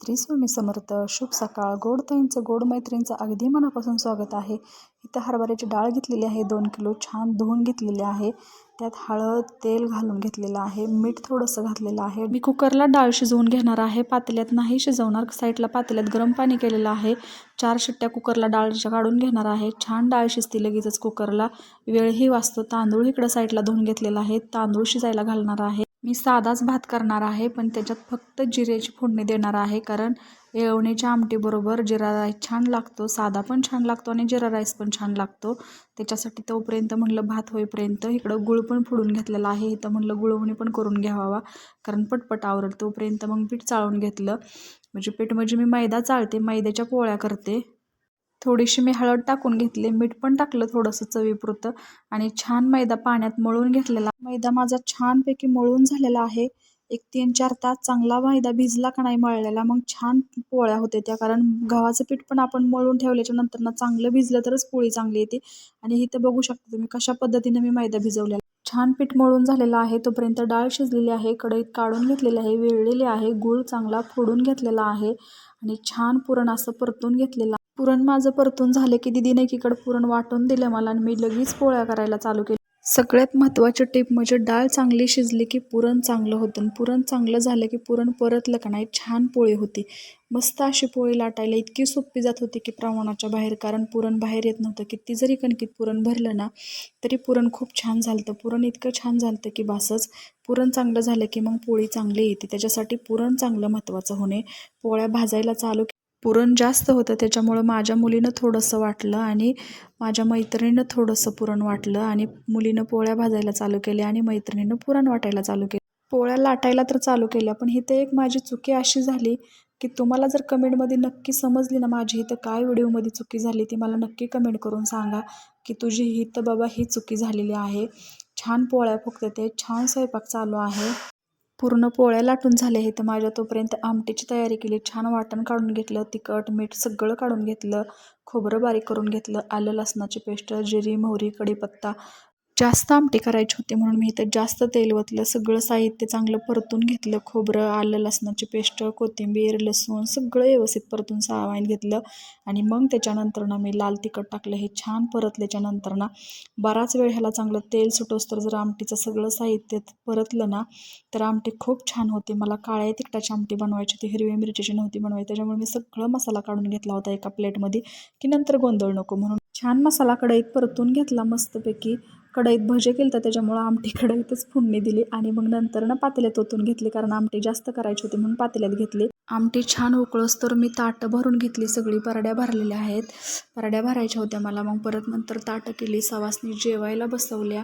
श्री स्वामी समर्थ शुभ सकाळ. गोड ताईंचं गोड मैत्रींचं अगदी मनापासून स्वागत आहे. इथं हरभऱ्याची डाळ घेतलेली आहे दोन किलो छान धुवून घेतलेली आहे. त्यात हळद तेल घालून घेतलेलं आहे मीठ थोडंसं घातलेलं आहे. मी कुकरला डाळ शिजवून घेणार आहे. पातेल्यात नाही शिजवणार साईडला पातेल्यात गरम पाणी केलेलं आहे. चार शिट्ट्या कुकरला डाळ काढून घेणार आहे. छान डाळ शिजते लगेचच कुकरला. वेळही वाचतो. तांदूळ इकडं साईडला धुवून घेतलेला आहे. तांदूळ शिजायला घालणार आहे. मी साधाच भात करणार आहे पण त्याच्यात फक्त जिऱ्याची फोडणी देणार आहे कारण येळवणीच्या आमटीबरोबर जिरा राईस छान लागतो. साधा पण छान लागतो आणि जिरा राईस पण छान लागतो. त्याच्यासाठी तोपर्यंत म्हणलं भात होईपर्यंत इकडं गुळ पण फोडून घेतलेला आहे. इथं म्हणलं गुळवणी पण करून घ्यावा कारण पटपट आवरेल. तोपर्यंत मग पीठ चाळून घेतलं. म्हणजे पीठ म्हणजे मी मैदा चाळते मैद्याच्या पोळ्या करते. थोडीशी मी हळद टाकून घेतली. मीठ पण टाकलं थोडंसं चवीपुरतं आणि छान मैदा पाण्यात मळून घेतलेला. मैदा माझा छानपैकी मळून झालेला आहे. एक तीन चार तास चांगला मैदा भिजला का नाही मळलेला. मग छान पोळ्या होते त्या. कारण गव्हाचं पीठ पण आपण मळून ठेवल्याच्या नंतर ना चांगलं भिजलं तरच पोळी चांगली येते. आणि इथं बघू शकता तुम्ही कशा पद्धतीने मी मैदा भिजवलेला छान पीठ मळून झालेलं आहे. तोपर्यंत डाळ शिजलेली आहे. कढईत काढून घेतलेली आहे. वेळलेली आहे. गूळ चांगला फोडून घेतलेला आहे. आणि छान पुरण असं परतून घेतलेलं पुरण माझं परतून झालं की दिदीने एकीकडे पुरण वाटून दिलं मला आणि मी लगेच पोळ्या करायला चालू केली. सगळ्यात महत्त्वाची टिप म्हणजे डाळ चांगली शिजली की पुरण चांगलं होतं आणि पुरण चांगलं झालं की पुरण परतलं का नाही छान पोळी होती. मस्त अशी पोळी लाटायला इतकी सोपी जात होती की प्रमाणाच्या बाहेर कारण पुरण बाहेर येत नव्हतं. किती जरी कणकीत पुरण भरलं ना तरी पुरण खूप छान झालं पुरण इतकं छान झालं की बासच पुरण चांगलं झालं की मग पोळी चांगली येते. त्याच्यासाठी पुरण चांगलं महत्त्वाचं होणे पोळ्या भाजायला चालू पुरण जास्त होतं. त्याच्यामुळं माझ्या मुलीनं थोडंसं वाटलं आणि माझ्या मैत्रिणीनं थोडंसं पुरण वाटलं आणि मुलीनं पोळ्या भाजायला चालू केल्या आणि मैत्रिणीनं पुरण वाटायला चालू केलं. पोळ्या लाटायला तर चालू केल्या पण इथे एक माझी चुकी अशी झाली की तुम्हाला जर कमेंटमध्ये नक्की समजली ना माझी इथं काय व्हिडिओमध्ये चुकी झाली ती मला नक्की कमेंट करून सांगा की तुझी ही तर बाबा ही चुकी झालेली आहे. छान पोळ्या फुकते ते छान स्वयंपाक चालू आहे. पूर्ण पोळ्या लाटून झाल्या आहेत माझ्या तोपर्यंत आमटीची तयारी केली. छान वाटण काढून घेतलं तिखट मीठ सगळं काढून घेतलं खोबरं बारीक करून घेतलं आलं लसणाची पेस्ट जिरी मोहरी कढीपत्ता जास्त आमटी करायची होती म्हणून मी इथं जास्त तेल ओतलं. सगळं साहित्य चांगलं परतून घेतलं. खोबरं आलं लसणाची पेस्ट कोथिंबीर लसूण सगळं व्यवस्थित परतून सावाईन घेतलं. आणि मग त्याच्यानंतर ना मी लाल तिखट टाकलं. हे छान परतल्याच्या नंतर ना बराच वेळ ह्याला चांगलं तेल सुटोस्तर जर आमटीचं सगळं साहित्य परतलं ना तर आमटी खूप छान होते. मला काळ्या तिखटाची आमटी बनवायची होती. हिरवी मिरचीची नव्हती बनवायची. त्याच्यामुळे मी सगळं मसाला काढून घेतला होता एका प्लेटमध्ये. की नंतर गोंधळ नको म्हणून. छान मसाला कढईत परतून घेतला मस्तपैकी. कढईत भजे केलं तर त्याच्यामुळं आमटी कढईतच फोडणी दिली आणि मग नंतर ना पातेल्यात ओतून घेतली कारण आमटी जास्त करायची होती म्हणून पातेल्यात घेतली. आमटी छान उकळस तर मी ताटं भरून घेतली सगळी परड्या भरलेल्या आहेत. परड्या भरायच्या होत्या मला मग परत नंतर ताटं केली सवासनी जेवायला बसवल्या.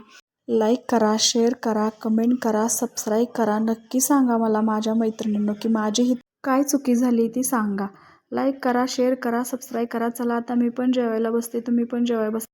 लाईक करा शेअर करा कमेंट करा सबस्क्राईब करा नक्की सांगा मला माझ्या मैत्रिणींनो की माझी ही काय चुकी झाली ती सांगा. लाईक करा शेअर करा सबस्क्राईब करा चला आता मी पण जेवायला बसते तुम्ही पण जेवायला बस